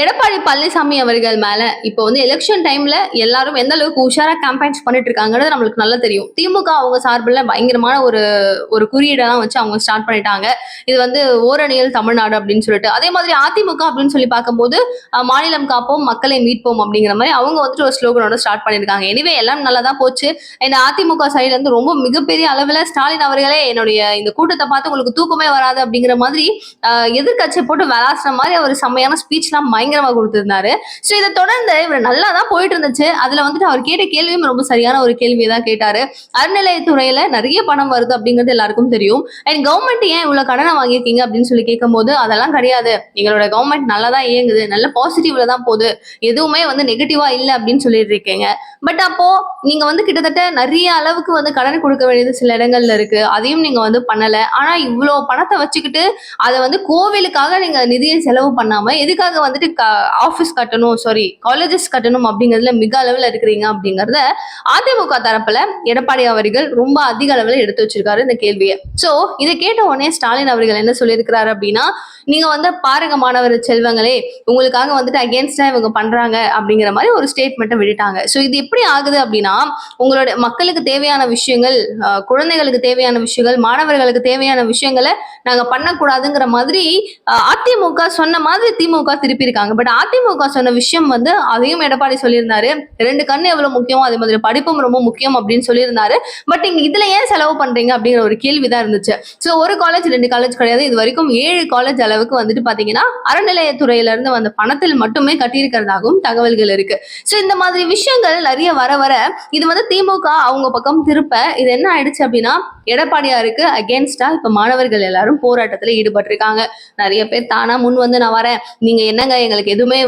எடப்பாடி பழனிசாமி அவர்கள் மேல இப்போ வந்து எலெக்ஷன் டைம்ல எல்லாரும் எந்த அளவுக்கு உஷாரா கேம்பெயின்ஸ் பண்ணிட்டு இருக்காங்கிறது நம்மளுக்கு நல்லா தெரியும். திமுக அவங்க சார்பில் பயங்கரமான ஒரு ஒரு குறியீடெல்லாம் வச்சு அவங்க ஸ்டார்ட் பண்ணிட்டாங்க. இது வந்து ஓரணியல் தமிழ்நாடு அப்படின்னு சொல்லிட்டு. அதே மாதிரி அதிமுக அப்படின்னு சொல்லி பார்க்கும்போது மாநிலம் காப்போம் மக்களை மீட்போம் அப்படிங்கிற மாதிரி அவங்க வந்துட்டு ஒரு ஸ்லோகனோட ஸ்டார்ட் பண்ணியிருக்காங்க. எனிவே எல்லாம் நல்லா தான் போச்சு. இந்த அதிமுக சைடுல இருந்து ரொம்ப மிகப்பெரிய அளவில் ஸ்டாலின் அவர்களே என்னுடைய இந்த கூட்டத்தை பார்த்து உங்களுக்கு தூக்கமே வராது அப்படிங்கிற மாதிரி எதிர்கட்சியை போட்டு விளாசுற மாதிரி அவர் செம்மையான ஸ்பீச்லாம் பயங்கரமா கொடுத்திருந்தாரு. ஸோ இதை தொடர்ந்து இவர் நல்லா தான் போயிட்டு இருந்துச்சு அதுல வந்துட்டு அவர் கேட்ட கேள்வியும் ரொம்ப சரியான ஒரு கேள்வியை தான் கேட்டாரு. அறநிலையத்துறையில நிறைய பணம் வருது அப்படிங்கிறது எல்லாருக்கும் தெரியும். அண்ட் கவர்மெண்ட் ஏன் இவ்வளவு கடனை வாங்கியிருக்கீங்க அப்படின்னு சொல்லி கேட்கும்போது அதெல்லாம் கிடையாது. எங்களோட கவர்மெண்ட் நல்லா தான் இயங்குது. நல்ல பாசிட்டிவ்ல தான் போகுது. எதுவுமே வந்து நெகட்டிவா இல்லை அப்படின்னு சொல்லிட்டு இருக்கீங்க. பட் அப்போ நீங்க வந்து கிட்டத்தட்ட நிறைய அளவுக்கு வந்து கடன் கொடுக்க வேண்டியது சில இடங்கள்ல இருக்கு. அதையும் நீங்க வந்து பண்ணல. ஆனா இவ்வளோ பணத்தை வச்சுக்கிட்டு அதை வந்து கோவிலுக்காக நீங்க நிதியை செலவு பண்ணாம எதுக்காக வந்து வந்துட்டு ஆஃபீஸ் கட்டணும் சாரி காலேஜஸ் கட்டணும் அப்படிங்கிறதுல மிக அளவில் இருக்கிறீங்க அப்படிங்கிறத அதிமுக தரப்புல எடப்பாடி அவர்கள் ரொம்ப அதிக அளவில் எடுத்து வச்சிருக்காரு இந்த கேள்வியை. ஸோ இதை கேட்ட உடனே ஸ்டாலின் அவர்கள் என்ன சொல்லியிருக்கிறாரு அப்படின்னா நீங்க வந்து பாருங்க மாணவர் செல்வங்களே உங்களுக்காக வந்துட்டு அகேன்ஸ்டா இவங்க பண்றாங்க அப்படிங்கிற மாதிரி ஒரு ஸ்டேட்மெண்ட்டை விட்டுட்டாங்க ஸோ இது எப்படி ஆகுது அப்படின்னா உங்களோட மக்களுக்கு தேவையான விஷயங்கள் குழந்தைகளுக்கு தேவையான விஷயங்கள் மாணவர்களுக்கு தேவையான விஷயங்களை நாங்க பண்ணக்கூடாதுங்கிற மாதிரி அதிமுக சொன்ன மாதிரி திமுக திருப்பி இருக்காங்க பட் அதிமுக சொன்ன விஷயம் வந்து அதையும் எடப்பாடி சொல்லியிருந்தாரு. ரெண்டு கண்ணு எவ்வளவு முக்கியம் அதே மாதிரி படிப்பும் ரொம்ப முக்கியம் அப்படின்னு சொல்லியிருந்தாரு. பட் இங்க இதுல ஏன் செலவு பண்றீங்க அப்படிங்கிற ஒரு கேள்விதான் இருந்துச்சு. ஸோ ஒரு காலேஜ் ரெண்டு காலேஜ் கிடையாது. இது வரைக்கும் ஏழு காலேஜ் அளவுக்கு வந்துட்டு பாத்தீங்கன்னா அறநிலையத்துறையில இருந்து வந்த பணத்தில் மட்டுமே கட்டியிருக்கிறதாகவும் தகவல்கள் இருக்கு. ஸோ இந்த மாதிரி விஷயங்கள் நிறைய வர வர இது வந்து திமுக அவங்க பக்கம் திருப்ப இது என்ன ஆயிடுச்சு அப்படின்னா எடப்பாடியாருக்கு அகேன்ஸ்டா இப்ப மாணவர்கள் எல்லாரும் போராட்டத்துல ஈடுபட்டிருக்காங்க. நிறைய பேர் தானா முன் வந்து நான் வரேன். நீங்க என்னங்க எங்களுக்கு எதுவுமே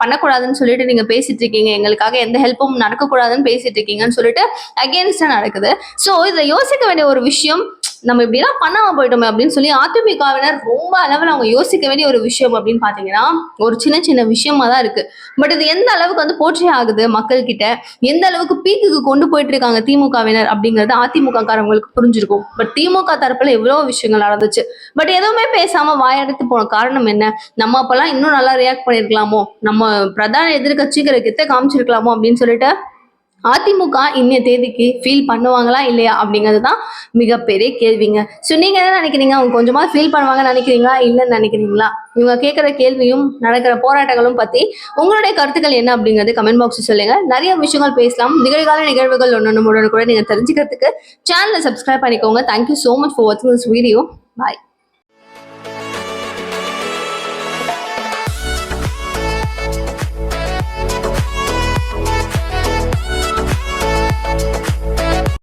பண்ணக்கூடாதுன்னு சொல்லிட்டு நீங்க பேசிட்டு இருக்கீங்க. எங்களுக்காக எந்த ஹெல்ப்பும் நடக்கக்கூடாதுன்னு பேசிட்டு இருக்கீங்கன்னு சொல்லிட்டு அகேன்ஸ்டா நடக்குது. ஸோ இதுல யோசிக்க வேண்டிய ஒரு விஷயம் நம்ம இப்படிலாம் பண்ணாம போயிட்டோமே அப்படின்னு சொல்லி அதிமுகவினர் ரொம்ப அளவில் அவங்க யோசிக்க வேண்டிய ஒரு விஷயம் அப்படின்னு பாத்தீங்கன்னா ஒரு சின்ன சின்ன விஷயமா தான் இருக்கு. பட் இது எந்த அளவுக்கு வந்து போற்றி ஆகுது மக்கள் கிட்ட எந்த அளவுக்கு பீக்குக்கு கொண்டு போயிட்டு இருக்காங்க திமுகவினர் அப்படிங்கிறது அதிமுக காரவங்களுக்கு புரிஞ்சிருக்கும். பட் திமுக தரப்புல எவ்வளவு விஷயங்கள் நடந்துச்சு? பட் எதுவுமே பேசாம வாயெடுத்து போன காரணம் என்ன? நம்ம அப்பெல்லாம் இன்னும் நல்லா ரியாக்ட் பண்ணிருக்கலாமோ நம்ம பிரதான எதிர்கட்சிங்கிற கிட்ட காமிச்சிருக்கலாமோ அப்படின்னு சொல்லிட்டு அதிமுக இன்னைய தேதிக்கு ஃபீல் பண்ணுவாங்களா இல்லையா அப்படிங்கிறது தான் மிகப்பெரிய கேள்விங்க. ஸோ நீங்க என்ன நினைக்கிறீங்க? அவங்க கொஞ்சமா ஃபீல் பண்ணுவாங்கன்னு நினைக்கிறீங்களா? இல்லைன்னு நினைக்கிறீங்களா? இவங்க கேட்குற கேள்வியும் நடக்கிற போராட்டங்களும் பத்தி உங்களுடைய கருத்துக்கள் என்ன அப்படிங்கிறது கமெண்ட் பாக்ஸ் சொல்லுங்க. நிறைய விஷயங்கள் பேசலாம். நிகழ்கால நிகழ்வுகள் ஒன்று கூட நீங்க தெரிஞ்சுக்கிறதுக்கு சேனலை சப்ஸ்கிரைப் பண்ணிக்கோங்க. Thank you so much for வாட்சிங் திஸ் வீடியோ பாய்